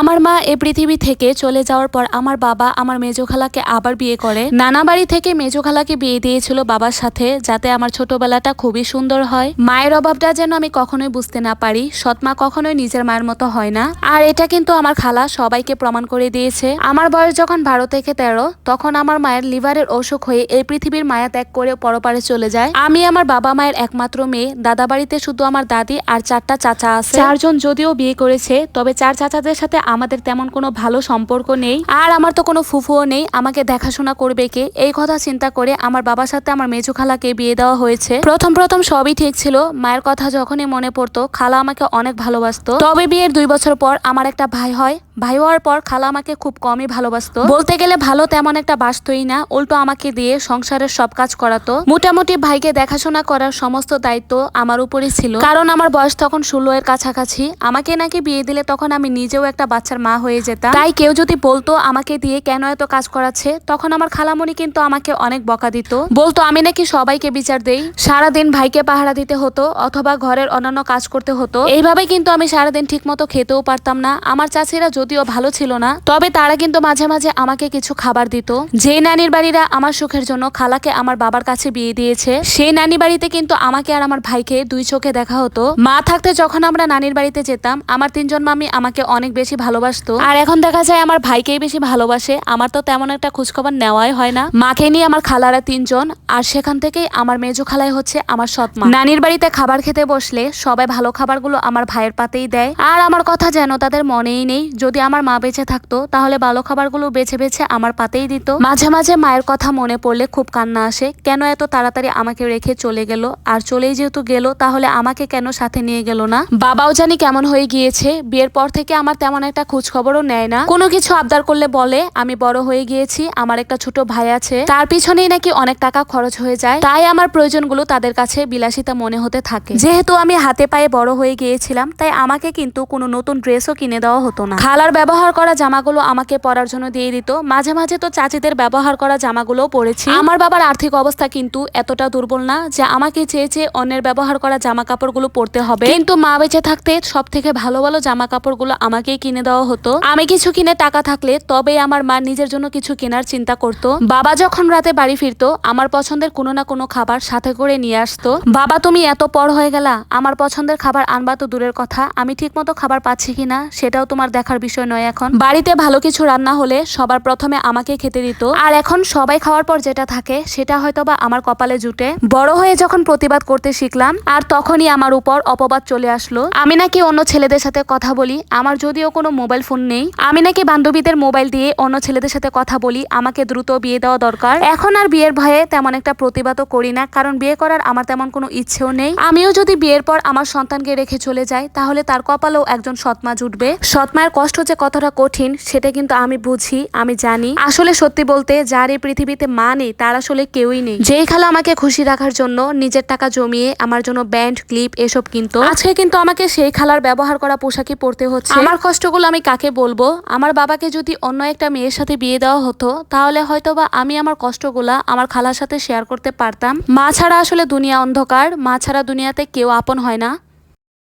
আমার মা এই পৃথিবী থেকে চলে যাওয়ার পর আমার বাবা আমার মেজো খালাকে আবার বিয়ে করে। নানা বাড়ি থেকে মেজো খালাকে বিয়ে দিয়েছিল বাবার সাথে, যাতে আমার ছোটবেলাটা খুবই সুন্দর হয়। মায়ের অভাবটা যেন আমি কখনোই বুঝতে না পারি। সৎমা কখনোই নিজের মায়ের মতো হয় না। আর এটা কিন্তু আমার খালা সবাইকে প্রমাণ করে দিয়েছে। আমার বয়স যখন বারো থেকে তেরো, তখন আমার মায়ের লিভারের অসুখ হয়ে এই পৃথিবীর মায়া ত্যাগ করে পরপারে চলে যায়। আমি আমার বাবা মায়ের একমাত্র মেয়ে। দাদা বাড়িতে শুধু আমার দাদি আর চারটা চাচা আছে। চারজন যদিও বিয়ে করেছে, তবে চার চাচাদের সাথে আমাদের তেমন কোনো ভালো সম্পর্ক নেই, আর আমার তো কোনো ফুফুও নেই, আমাকে দেখাশোনা করবে কে? এই কথা চিন্তা করে আমার বাবার সাথে আমার মেজু খালাকে বিয়ে দেওয়া হয়েছে। প্রথম প্রথম সবই ঠিক ছিল, মায়ের কথা যখনই মনে পড়তো, খালা আমাকে অনেক ভালোবাসতো। তবে বিয়ের দুই বছর পর আমার একটা ভাই হয় ভাই হওয়ার পর খালা আমাকে খুব কমই ভালোবাসতো। বলতে গেলে ভালো তেমন একটা বাসতই না, উল্টো আমাকে দিয়ে সংসারের সব কাজ করাতো। মোটামুটি ভাইকে দেখাশোনা করার সমস্ত দায়িত্ব আমার উপরই ছিল। কারণ আমার বয়স তখন ষোলো এর কাছাকাছি। আমাকে নাকি বিয়ে দিলে তখন আমি নিজেও একটা বাচ্চার মা হয়ে যেতাম। তাই কেউ যদি বলতো আমাকে দিয়ে কেন এত কাজ করাচ্ছে, তখন আমার খালামণি কিন্তু আমাকে অনেক বকা দিত। বলতো, আমি নাকি সবাইকে বিচার দেই। সারাদিন ভাইকে পাহারা দিতে হতো অথবা ঘরের অন্যান্য কাজ করতে হতো। এইভাবে কিন্তু আমি সারাদিন ঠিক মতো খেতেও পারতাম না। আমার চাচিরা যদিও ভালো ছিল না, তবে তারা কিন্তু মাঝে মাঝে আমাকে কিছু খাবার দিত। যে নানির বাড়িরা আমার সুখের জন্য খালাকে আমার বাবার কাছে বিয়ে দিয়েছে, সেই নানি বাড়িতে কিন্তু আমাকে আর আমার ভাইকে দুই চোখে দেখা হতো। মা থাকতে যখন আমরা নানির বাড়িতে যেতাম, আমার তিনজন মামি আমাকে অনেক বেশি ভালোবাসতো। আর এখন দেখা যায় আমার ভাইকেই বেশি ভালোবাসে, আমার তো তেমন একটা খোঁজখবর নেওয়াই হয় না। মাকে নিয়ে আমার খালারা তিনজন, আর সেখান থেকেই আমার মেজো খালাই হচ্ছে আমার সৎ মা। নানির বাড়িতে খাবার খেতে বসলে সবাই ভালো খাবারগুলো আমার ভাইয়ের পাতেই দেয়, আর আমার কথা যেন তাদের মনেই নেই। যদি আমার মা বেঁচে থাকতো, তাহলে ভালো খাবারগুলো বেছে বেছে আমার পাতেই দিত। মাঝে মাঝে মায়ের কথা মনে পড়লে খুব কান্না আসে, কেন এত তাড়াতাড়ি আমাকে রেখে চলে গেল? আর চলেই যেহেতু গেল, তাহলে আমাকে কেন সাথে নিয়ে গেল না? বাবাও জানি কেমন হয়ে গিয়েছে, বিয়ের পর থেকে আমার তেমন একটা খোঁজ খবরও নেয় না। কোনো কিছু আবদার করলে বলে, আমি বড় হয়ে গিয়েছি, আমার একটা ছোট ভাই আছে। তার পিছনেই নাকি অনেক টাকা খরচ হয়ে যায়। তাই আমার প্রয়োজনগুলো তাদের কাছে বিলাসিতা মনে হতে থাকে। যেহেতু আমি হাতে পায়ে বড় হয়ে গিয়েছিলাম, তাই আমাকে কিন্তু কোনো নতুন ড্রেসও কিনে দেওয়া হতো না। খালার ব্যবহার করা জামাগুলো আমাকে পরার জন্য দিয়ে দিত। মাঝে মাঝে তো চাচিদের ব্যবহার করা জামাগুলোও পরেছি আমার বাবার আর্থিক অবস্থা কিন্তু এতটা দুর্বল না যে আমাকে চেয়ে চেয়ে অন্যের ব্যবহার করা জামা কাপড়গুলো পরতে হবে। কিন্তু মা বেঁচে থাকতে সব থেকে ভালো ভালো জামা কাপড়গুলো আমাকেই কিনে দেওয়া হতো। আমি কিছু কিনে টাকা থাকলে তবে আমার মা নিজের জন্য কিছু কেনার চিন্তা করতো। বাবা যখন রাতে বাড়ি ফিরতো, আমার পছন্দের কোনো না কোনো খাবার সাথে করে নিয়ে আসতো। বাবা, তুমি এত পর হয়ে গেলা, আমার পছন্দের খাবার আনবা তো দূরের কথা, আমি ঠিকমতো খাবার পাচ্ছি কিনা সেটাও তোমার দেখার বিষয় নয় এখন। বাড়িতে ভালো কিছু রান্না হলে সবার প্রথমে আমাকে খেতে দিত। আর এখন সবাই খাওয়ার পর যেটা থাকে, সেটা হয়তো বা আমার কপালে জুটে। বড় হয়ে যখন প্রতিবাদ করতে শিখলাম, আর তখনই আমার উপর অপবাদ চলে আসলো। আমি নাকি অন্য ছেলেদের সাথে কথা বলি, আমার যদিও কোনো মোবাইল ফোন নেই। আমি নাকি বান্ধবীদের মোবাইল দিয়ে অন্য ছেলেদের সাথে কথা বলি, আমাকে দ্রুত বিয়ে দেওয়া দরকার। এখন আর বিয়ের ভয়ে তেমন একটা প্রতিবাদও করি না, কারণ বিয়ে করার আমার তেমন কোনো ইচ্ছেও নেই। আমিও যদি বিয়ের পর আমার সন্তানকে রেখে চলে যাই, তাহলে তার কপালেও একজন সৎমা জুটবে। সৎমায়ের কষ্ট যে কতটা কঠিন, সেটা কিন্তু আমি বুঝি, আমি জানি। আসলে সত্যি বলতে, যার এই পৃথিবীতে মা নেই, তার আসলে কেউই নেই। যেই খালা আমাকে খুশি রাখার জন্য, নিজের টাকা জমিয়ে, আমার জন্য ব্যান্ড, ক্লিপ, এসব কিনতো, আজকে কিন্তু আমাকে সেই খালার ব্যবহার করা পোশাকই পরতে হচ্ছে। আমার কষ্টগুলো আমি কাকে বলব? আমার বাবাকে যদি অন্য একটা মেয়ের সাথে বিয়ে দেওয়া হতো, তাহলে হয়তো বা আমি আমার কষ্টগুলা আমার খালার সাথে শেয়ার করতে পারতাম। মা ছাড়া আসলে দুনিয়া অন্ধকার, মা ছাড়া দুনিয়াতে কেউ আপন হয় না।